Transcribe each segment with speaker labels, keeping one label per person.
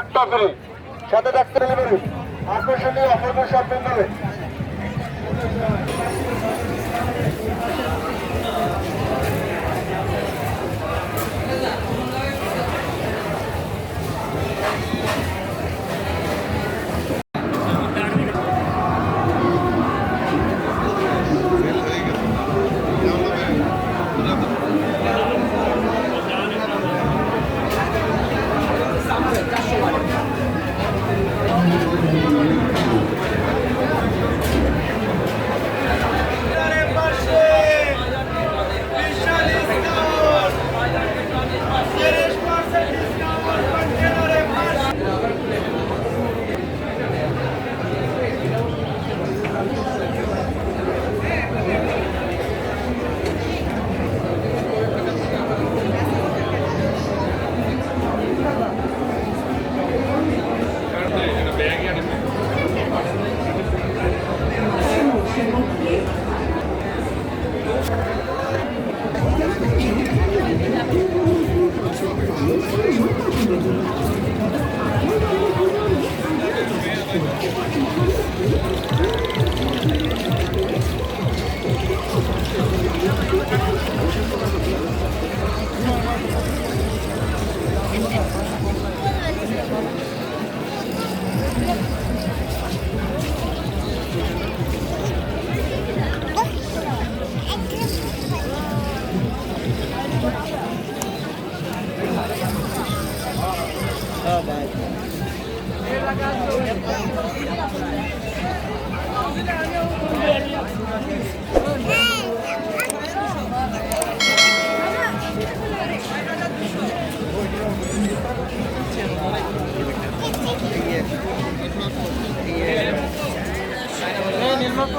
Speaker 1: একটা করে সাথে ডাক্তার নেবেন আকর্ষণীয় অপূর্ব স্বপ্ন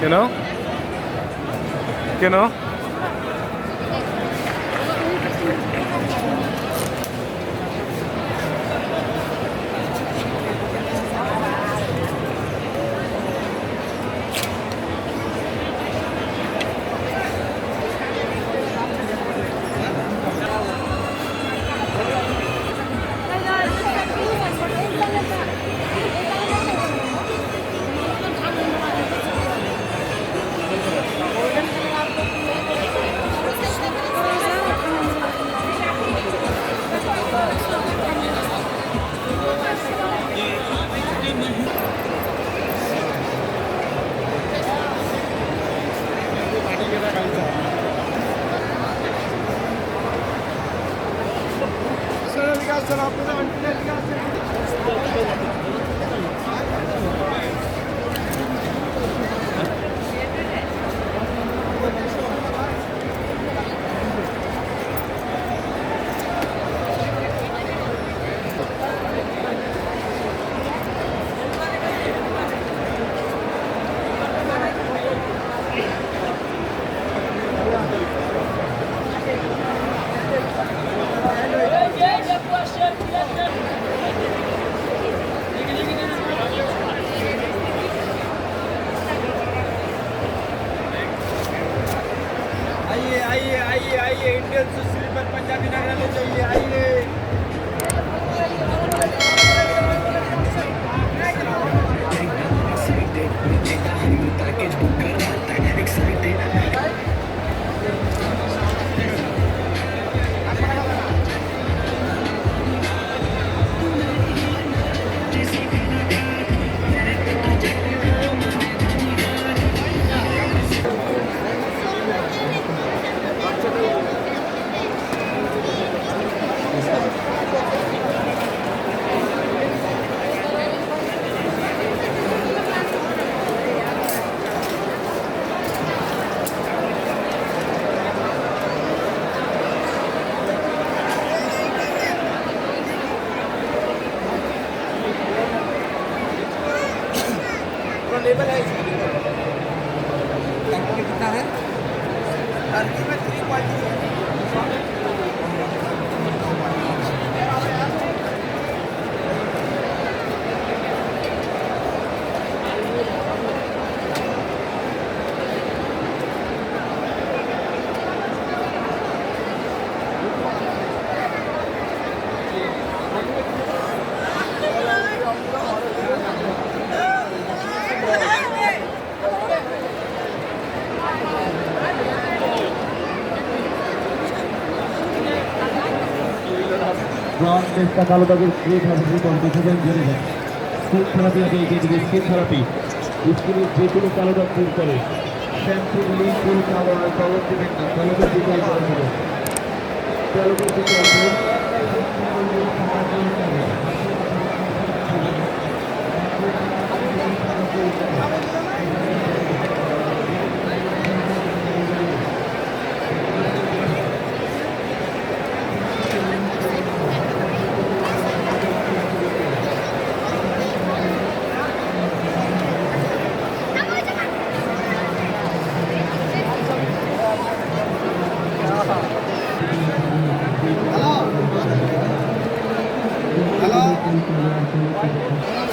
Speaker 2: কেন কেন
Speaker 3: आइए आइए इंडियन स्लीपर पंजाबी नगर में चाहिए आइए। लेवल है इसमें कितना है? में थ्री क्वालिटी है।
Speaker 2: ব্রাউন মেসটা কালো দাগের স্ক্রিন থেরাপি কন্ডিশনের জন্য স্কিন থেরাপি হবে এদিকে স্কিন থেরাপি স্কিনের যে কোনো কালো দাগ দূর করে। শ্যাম্পু লিকুইড কালো আর না কলমের দিকে করা হবে কলমের দিকে
Speaker 1: হ্যালো Thank you.